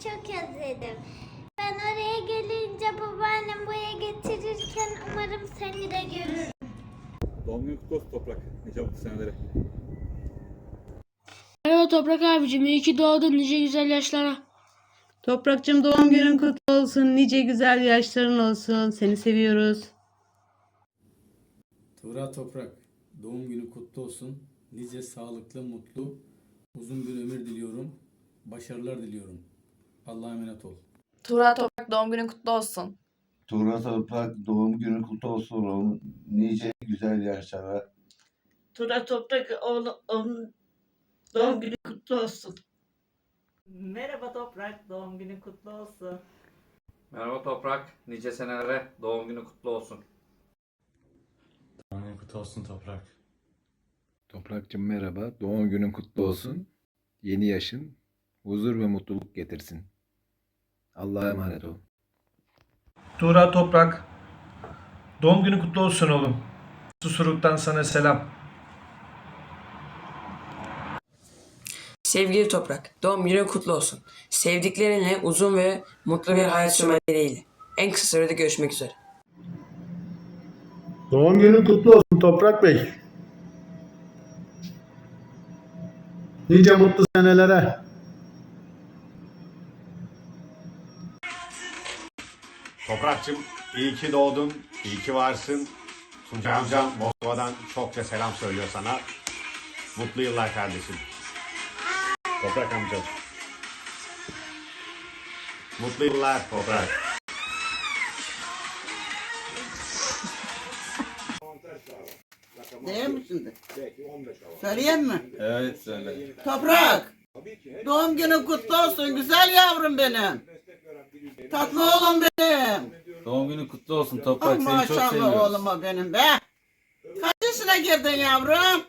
seni çok özledim. Ben oraya gelince babaannem buraya getirirken umarım seni de görürüm. Doğum günü kutlu olsun Toprak. Nice mutlu senelere. Merhaba Toprak abicim. İyi ki doğdun nice güzel yaşlara. Toprakçım doğum günün kutlu olsun. Nice güzel yaşların olsun. Seni seviyoruz. Tuğra Toprak, doğum günü kutlu olsun. Nice sağlıklı, mutlu, uzun bir ömür diliyorum. Başarılar diliyorum. Allah'a emanet ol. Tuğra Toprak doğum günün kutlu olsun. Tuğra Toprak doğum günün kutlu olsun oğlum. Nice güzel yaşlara. Tura Toprak oğlum doğum günü kutlu olsun. Merhaba Toprak, doğum günün kutlu olsun. Merhaba Toprak, nice senelere doğum günü kutlu olsun. Doğum günün kutlu olsun Toprak. Toprakcığım merhaba. Doğum günün kutlu olsun. Yeni yaşın huzur ve mutluluk getirsin. Allah'a emanet ol. Tuğra Toprak. Doğum günü kutlu olsun oğlum. Susurluk'tan sana selam. Sevgili Toprak, doğum günün kutlu olsun. Sevdiklerinle uzun ve mutlu bir hayat sürmen dileğiyle. En kısa sürede görüşmek üzere. Doğum günün kutlu olsun Toprak Bey. Nice mutlu senelere. Toprakçım iyi ki doğdun, iyi ki varsın. Tuncay amcam Moskova'dan çokça selam söylüyor sana. Mutlu yıllar kardeşim. Toprak amcam. Mutlu yıllar Toprak. Değil mi şimdi? Söyleyeyim mi? Evet söyle. Toprak. Doğum günün kutlu olsun güzel yavrum benim. Tatlı oğlum benim. Doğum günü kutlu olsun Ah Toprak, seni çok maşallah seviyoruz. oğluma benim be. Kaç yaşına girdin yavrum?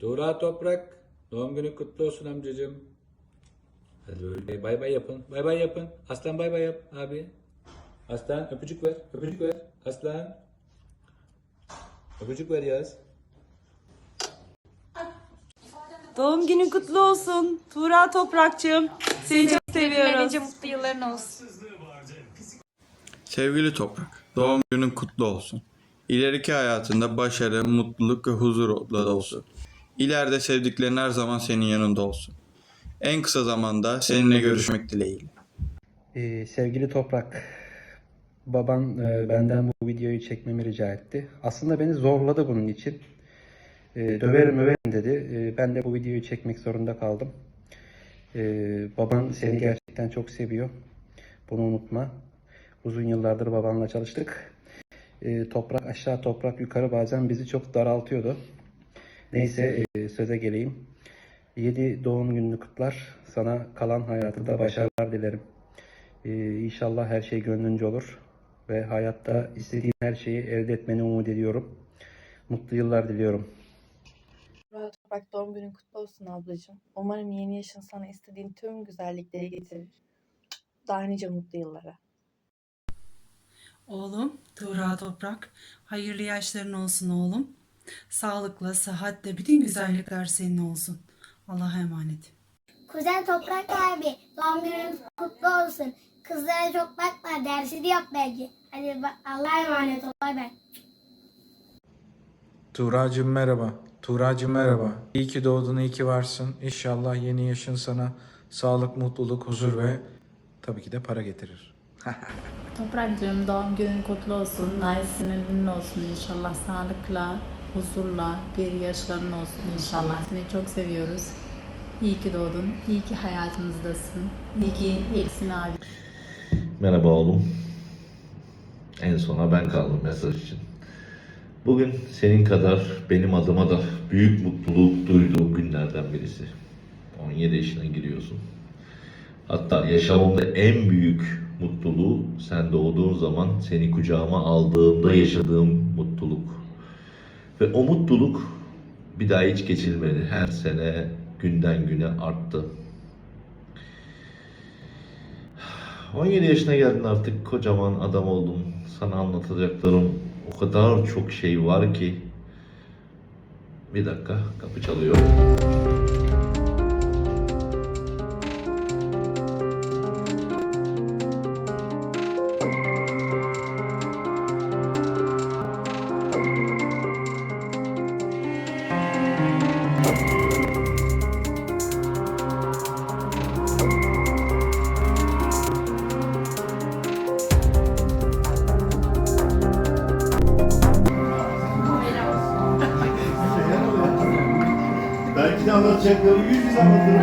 Tuğra Toprak, doğum günü kutlu olsun amcacığım. Hadi böyle bay bay yapın, bay bay yapın. Aslan bay bay yap abi. Aslan öpücük ver, öpücük ver. Aslan. Öpücük ver yaz. Doğum günün kutlu olsun. Tuğra Toprakçığım. Seni çok seviyoruz. mutlu yılların olsun. Sevgili Toprak, doğum günün kutlu olsun. İleriki hayatında başarı, mutluluk ve huzur olsun. İleride sevdiklerin her zaman senin yanında olsun. En kısa zamanda seninle görüşmek dileğiyle. Ee, sevgili Toprak, baban e, benden bu videoyu çekmemi rica etti. Aslında beni zorladı bunun için. E, döverim överim dedi. E, ben de bu videoyu çekmek zorunda kaldım. E, baban seni gerçekten çok seviyor. Bunu unutma. Uzun yıllardır babanla çalıştık. E, toprak aşağı toprak yukarı bazen bizi çok daraltıyordu. Neyse e, söze geleyim. 7 doğum gününü kutlar. Sana kalan hayatında başarılar dilerim. Ee, inşallah her şey gönlünce olur ve hayatta istediğin her şeyi elde etmeni umut ediyorum. Mutlu yıllar diliyorum. Toprak doğum günün kutlu olsun ablacığım. Umarım yeni yaşın sana istediğin tüm güzellikleri getirir. Daha nice mutlu yıllara. Oğlum Tuğra Toprak. Hayırlı yaşların olsun oğlum. Sağlıkla, sıhhatle bütün güzellikler senin olsun. Allah'a emanet. Kuzen Toprak abi doğum günün kutlu olsun. Kızlara çok bakma dersi de yok belki. Hadi Allah'a emanet ol. Bay bay. Tuğracığım merhaba. Tuğracığım merhaba. İyi ki doğdun, iyi ki varsın. İnşallah yeni yaşın sana sağlık, mutluluk, huzur ve tabii ki de para getirir. Toprakcığım doğum günün kutlu olsun. Nice ünlü olsun inşallah. Sağlıkla, huzurla bir yaşların olsun inşallah. Seni çok seviyoruz. İyi ki doğdun. İyi ki hayatımızdasın. İyi ki iyisin abi. Merhaba oğlum. En sona ben kaldım mesaj için. Bugün senin kadar benim adıma da büyük mutluluk duyduğum günlerden birisi. 17 yaşına giriyorsun. Hatta yaşamımda en büyük mutluluğu sen doğduğun zaman seni kucağıma aldığımda yaşadığım mutluluk. Ve o mutluluk bir daha hiç geçilmedi. Her sene günden güne arttı. 17 yaşına geldin artık kocaman adam oldun. Sana anlatacaklarım o kadar çok şey var ki. Bir dakika kapı çalıyor. alacakları yüz yüze anlatıyorum.